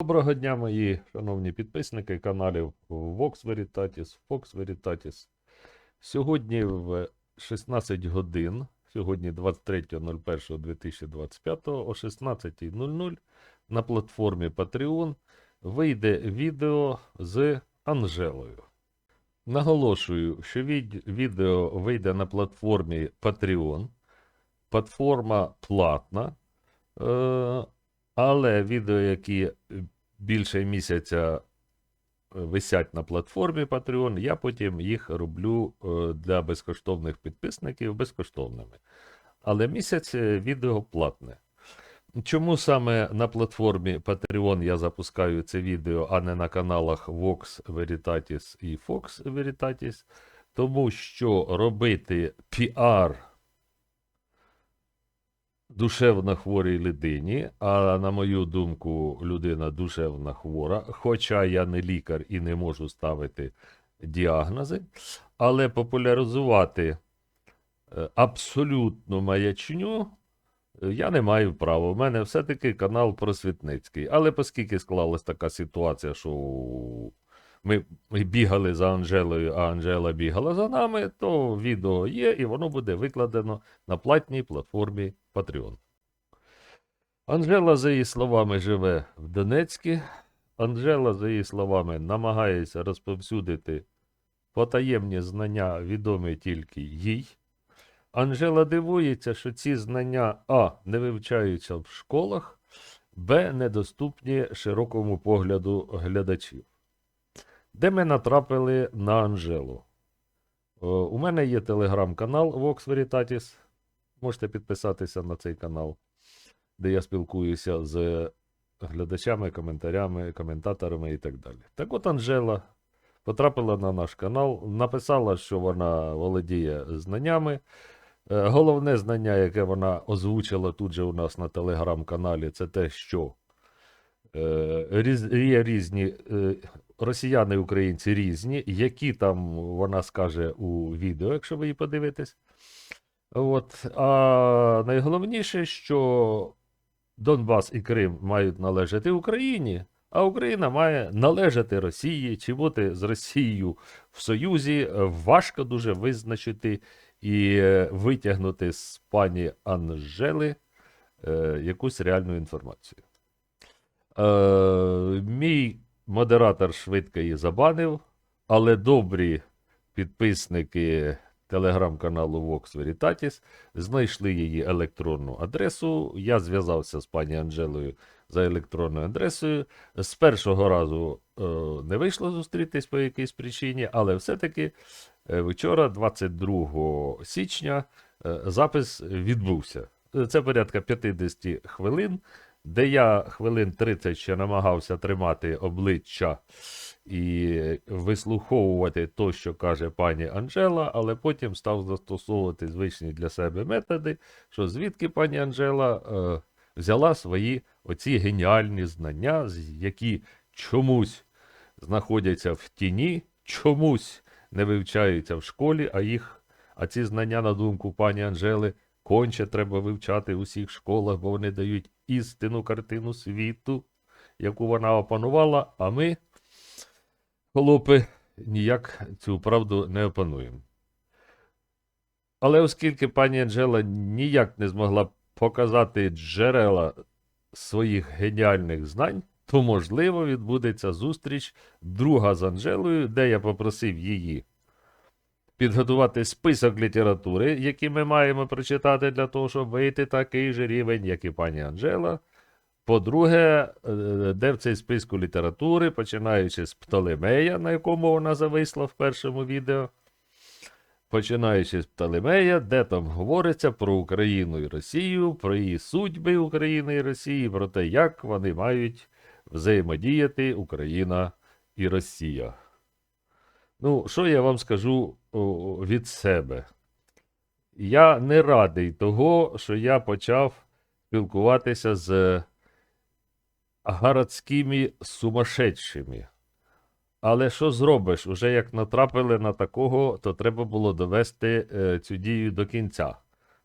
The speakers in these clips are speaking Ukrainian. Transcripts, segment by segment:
Доброго дня, мої шановні підписники каналів Vox Veritatis, Fox Veritatis. Сьогодні в 16 годин, сьогодні 23.01.2025 о 16.00 на платформі Patreon вийде відео з Анжелою. Наголошую, що від- відео вийде на платформі Patreon. Платформа платна. Е, але відео, які більше місяця е, висять на платформі Patreon, я потім їх роблю е, для безкоштовних підписників безкоштовними. Але місяць е, відео платне. Чому саме на платформі Patreon я запускаю це відео, а не на каналах Vox Veritatis і Fox Veritatis? Тому що робити піар душевно хворій людині, а на мою думку, людина душевно хвора, хоча я не лікар і не можу ставити діагнози, але популяризувати е, абсолютну маячню е, я не маю права. У мене все-таки канал просвітницький. Але оскільки склалась така ситуація, що ми бігали за Анжелою, а Анжела бігала за нами, то відео є, і воно буде викладено на платній платформі Patreon. Анжела, за її словами, живе в Донецьку. Анжела, за її словами, намагається розповсюдити потаємні знання, відомі тільки їй. Анжела дивується, що ці знання А не вивчаються в школах, Б недоступні широкому погляду глядачів. Де ми натрапили на Анжелу? О, у мене є телеграм-канал Vox Veritatis. Можете підписатися на цей канал, де я спілкуюся з глядачами, коментарями, коментаторами і так далі. Так от Анжела потрапила на наш канал, написала, що вона володіє знаннями. Е, Головне знання, яке вона озвучила тут же у нас на телеграм-каналі, це те, що е, є різні е, росіяни і українці різні, які там вона скаже у відео, якщо ви її подивитесь. От. А найголовніше, що Донбас і Крим мають належати Україні, а Україна має належати Росії чи бути з Росією в Союзі. Важко дуже визначити і е, витягнути з пані Анжели е, якусь реальну інформацію. Е, мій модератор швидко її забанив, але добрі підписники телеграм-каналу Vox Veritatis знайшли її електронну адресу. Я зв'язався з пані Анжелою за електронною адресою. З першого разу е, не вийшло зустрітись по якійсь причині, але все-таки е, вчора, 22 січня, е, запис відбувся. Е, Це порядка 50 хвилин, де я хвилин 30 ще намагався тримати обличчя і вислуховувати то, що каже пані Анжела, але потім став застосовувати звичні для себе методи, що звідки пані Анжела е, взяла свої оці геніальні знання, які чомусь знаходяться в тіні, чомусь не вивчаються в школі, а їх, а ці знання, на думку пані Анжели, конче треба вивчати у всіх школах, бо вони дають істинну картину світу, яку вона опанувала, а ми, хлопи, ніяк цю правду не опануємо. Але оскільки пані Анжела ніяк не змогла показати джерела своїх геніальних знань, то, можливо, відбудеться зустріч друга з Анжелою, де я попросив її підготувати список літератури, який ми маємо прочитати для того, щоб вийти такий же рівень, як і пані Анжела. По-друге, е, де в цей списку літератури, починаючи з Птолемея, на якому вона зависла в першому відео, починаючи з Птолемея, де там говориться про Україну і Росію, про її судьби України і Росії, про те, як вони мають взаємодіяти Україна і Росія. Ну, що я вам скажу від себе? Я не радий того, що я почав спілкуватися з городськими сумасшедшими. Але що зробиш? Уже як натрапили на такого, то треба було довести е, цю дію до кінця.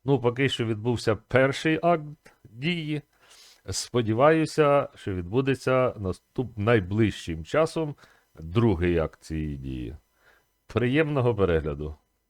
Ну, поки що відбувся перший акт дії, Сподіваюся, що відбудеться наступ найближчим часом другий акт цієї дії. Приємного перегляду.